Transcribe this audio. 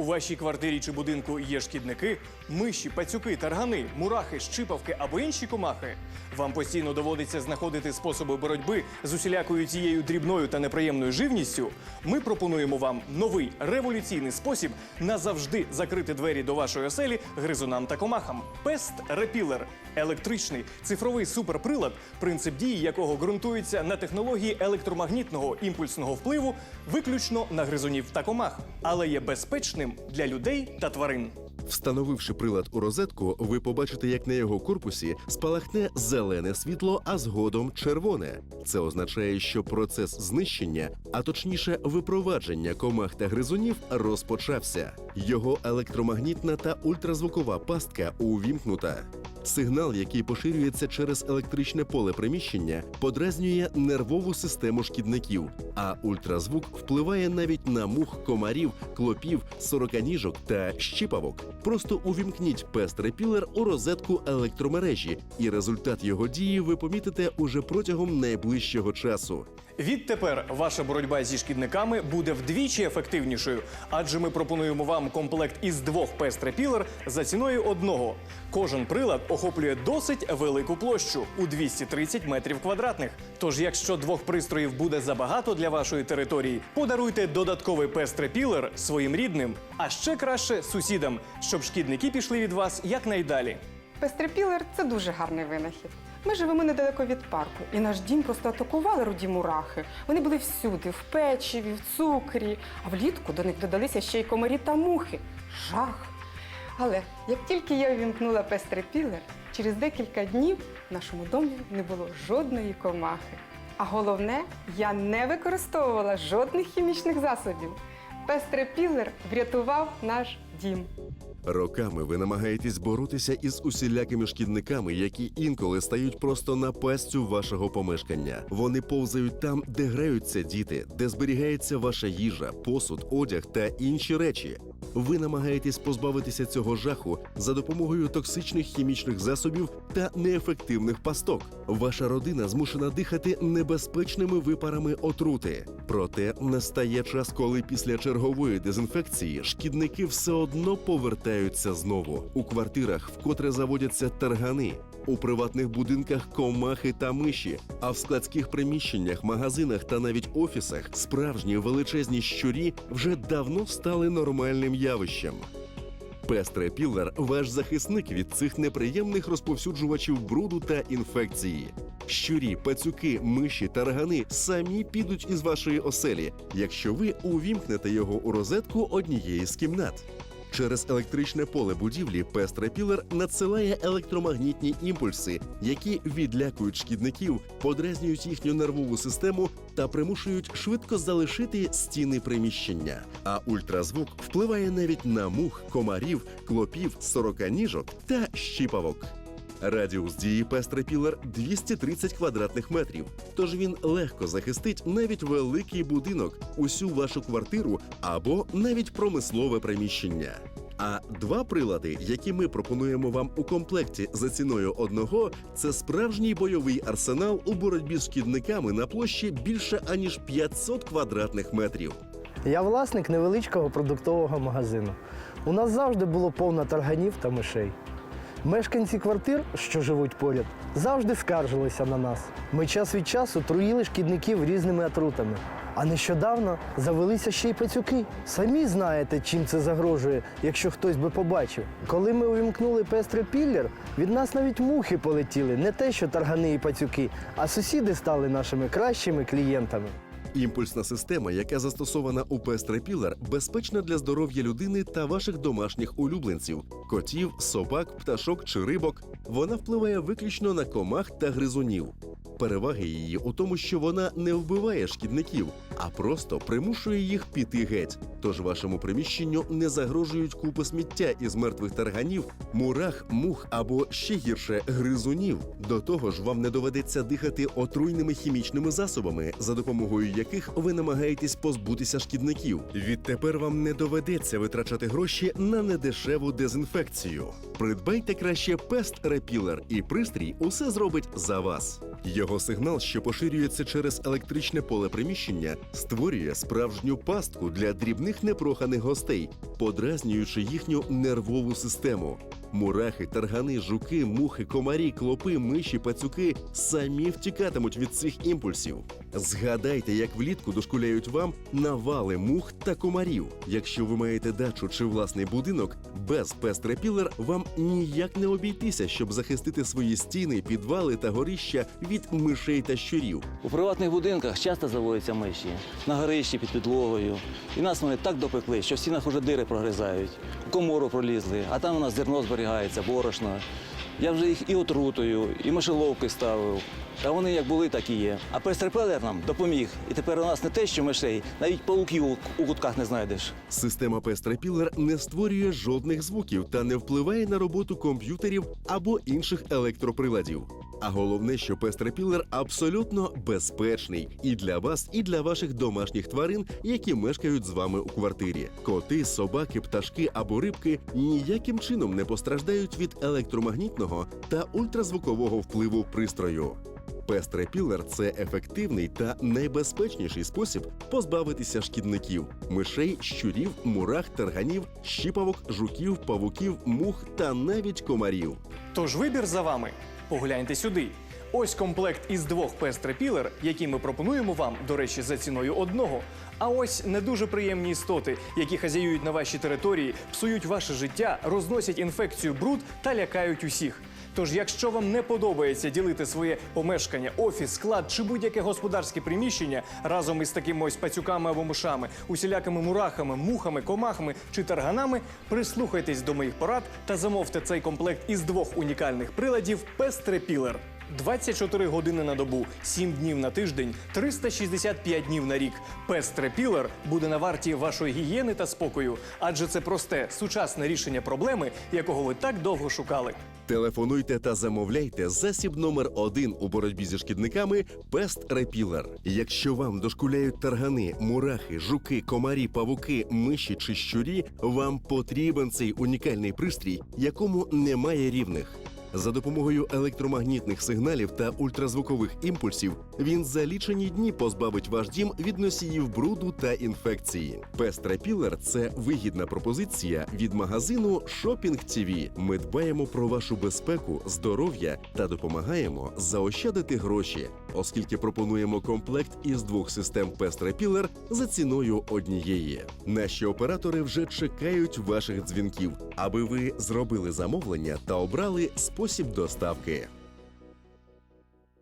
У вашій квартирі чи будинку є шкідники, миші, пацюки, таргани, мурахи, щипавки або інші комахи. Вам постійно доводиться знаходити способи боротьби з усілякою цією дрібною та неприємною живністю. Ми пропонуємо вам новий революційний спосіб назавжди закрити двері до вашої оселі гризунам та комахам. Пест Репілер електричний цифровий суперприлад, принцип дії якого ґрунтується на технології електромагнітного імпульсного впливу виключно на гризунів та комах, але є безпечним для людей та тварин. Встановивши прилад у розетку, ви побачите, як на його корпусі спалахне зелене світло, а згодом червоне. Це означає, що процес знищення, а точніше випровадження комах та гризунів, розпочався. Його електромагнітна та ультразвукова пастка увімкнута. Сигнал, який поширюється через електричне поле приміщення, подразнює нервову систему шкідників, а ультразвук впливає навіть на мух, комарів, клопів, сороканіжок та щіпавок. Просто увімкніть пест репілер у розетку електромережі, і результат його дії ви помітите уже протягом найближчого часу. Відтепер ваша боротьба зі шкідниками буде вдвічі ефективнішою, адже ми пропонуємо вам комплект із двох пестрепілер за ціною одного. Кожен прилад охоплює досить велику площу у 230 метрів квадратних. Тож, якщо двох пристроїв буде забагато для вашої території, подаруйте додатковий пестрепілер своїм рідним, а ще краще сусідам, щоб шкідники пішли від вас якнайдалі. Пестрепілер це дуже гарний винахід. Ми живемо недалеко від парку, і наш дім просто атакували руді мурахи. Вони були всюди, в печиві, в цукрі, а влітку до них додалися ще й комарі та мухи. Жах! Але як тільки я увімкнула пестрепілер, через декілька днів в нашому домі не було жодної комахи. А головне, я не використовувала жодних хімічних засобів. Пестрепілер врятував наш дім. Роками ви намагаєтесь боротися із усілякими шкідниками, які інколи стають просто напастю вашого помешкання. Вони повзають там, де граються діти, де зберігається ваша їжа, посуд, одяг та інші речі. Ви намагаєтесь позбавитися цього жаху за допомогою токсичних хімічних засобів та неефективних пасток. Ваша родина змушена дихати небезпечними випарами отрути. Проте настає час, коли після чергової дезінфекції шкідники все одно повертаються знову у квартирах, вкотре заводяться таргани. У приватних будинках комахи та миші, а в складських приміщеннях, магазинах та навіть офісах справжні величезні щурі вже давно стали нормальним явищем. Пестре Піллер – ваш захисник від цих неприємних розповсюджувачів бруду та інфекції. Щурі, пацюки, миші, таргани самі підуть із вашої оселі, якщо ви увімкнете його у розетку однієї з кімнат. Через електричне поле будівлі пестрепілер надсилає електромагнітні імпульси, які відлякують шкідників, подразнюють їхню нервову систему та примушують швидко залишити стіни приміщення. А ультразвук впливає навіть на мух, комарів, клопів, сороканіжок та щіпавок. Радіус дії Пестре Пілер 230 квадратних метрів, тож він легко захистить навіть великий будинок, усю вашу квартиру або навіть промислове приміщення. А два прилади, які ми пропонуємо вам у комплекті за ціною одного, це справжній бойовий арсенал у боротьбі з шкідниками на площі більше аніж 500 квадратних метрів. Я власник невеличкого продуктового магазину. У нас завжди було повно тарганів та мишей. Мешканці квартир, що живуть поряд, завжди скаржилися на нас. Ми час від часу труїли шкідників різними отрутами. А нещодавно завелися ще й пацюки. Самі знаєте, чим це загрожує, якщо хтось би побачив. Коли ми увімкнули пестрий піллер, від нас навіть мухи полетіли, не те, що таргани і пацюки, а сусіди стали нашими кращими клієнтами. Імпульсна система, яка застосована у Пестрепілер, безпечна для здоров'я людини та ваших домашніх улюбленців котів, собак, пташок чи рибок. Вона впливає виключно на комах та гризунів. Переваги її у тому, що вона не вбиває шкідників, а просто примушує їх піти геть. Тож вашому приміщенню не загрожують купи сміття із мертвих тарганів, мурах, мух або ще гірше гризунів. До того ж, вам не доведеться дихати отруйними хімічними засобами, за допомогою яких ви намагаєтесь позбутися шкідників. Відтепер вам не доведеться витрачати гроші на недешеву дезінфекцію. Придбайте краще пест репілер, і пристрій усе зробить за вас. Його сигнал, що поширюється через електричне поле приміщення, створює справжню пастку для дрібних непроханих гостей, подразнюючи їхню нервову систему. Мурахи, таргани, жуки, мухи, комарі, клопи, миші, пацюки самі втікатимуть від цих імпульсів. Згадайте, як влітку дошкуляють вам навали мух та комарів. Якщо ви маєте дачу чи власний будинок, без пестрепілер вам ніяк не обійтися, щоб захистити свої стіни, підвали та горища від мишей та щурів. У приватних будинках часто заводяться миші на горищі під підлогою. І нас вони так допекли, що в стінах уже дири прогризають. У комору пролізли, а там у нас зерно зберігається, борошно. Я вже їх і отрутою, і мишеловки ставив. Та вони як були, так і є. А пестрепелер нам допоміг. І тепер у нас не те, що мишей, навіть пауків у кутках не знайдеш. Система пестрепілер не створює жодних звуків та не впливає на роботу комп'ютерів або інших електроприладів. А головне, що пестрепілер абсолютно безпечний і для вас, і для ваших домашніх тварин, які мешкають з вами у квартирі. Коти, собаки, пташки або рибки ніяким чином не постраждають від електромагнітного та ультразвукового впливу пристрою. Пестрепілер це ефективний та найбезпечніший спосіб позбавитися шкідників, мишей, щурів, мурах, тарганів, щіпавок, жуків, павуків, мух та навіть комарів. Тож вибір за вами. Погляньте сюди. Ось комплект із двох пестрепілер, які ми пропонуємо вам, до речі, за ціною одного. А ось не дуже приємні істоти, які хазяюють на вашій території, псують ваше життя, розносять інфекцію бруд та лякають усіх. Тож, якщо вам не подобається ділити своє помешкання, офіс, склад чи будь-яке господарське приміщення разом із такими ось пацюками або мишами, усілякими мурахами, мухами, комахами чи тарганами, прислухайтесь до моїх порад та замовте цей комплект із двох унікальних приладів Пестрепілер. 24 години на добу, 7 днів на тиждень, 365 днів на рік. Пестрепілер буде на варті вашої гігієни та спокою, адже це просте сучасне рішення проблеми, якого ви так довго шукали. Телефонуйте та замовляйте засіб номер один у боротьбі зі шкідниками Пест Репілер. Якщо вам дошкуляють таргани, мурахи, жуки, комарі, павуки, миші чи щурі, вам потрібен цей унікальний пристрій, якому немає рівних. За допомогою електромагнітних сигналів та ультразвукових імпульсів він за лічені дні позбавить ваш дім від носіїв бруду та інфекції. Пестрапілер це вигідна пропозиція від магазину Shopping TV. Ми дбаємо про вашу безпеку, здоров'я та допомагаємо заощадити гроші, оскільки пропонуємо комплект із двох систем Пестрепілер за ціною однієї. Наші оператори вже чекають ваших дзвінків, аби ви зробили замовлення та обрали спосіб доставки.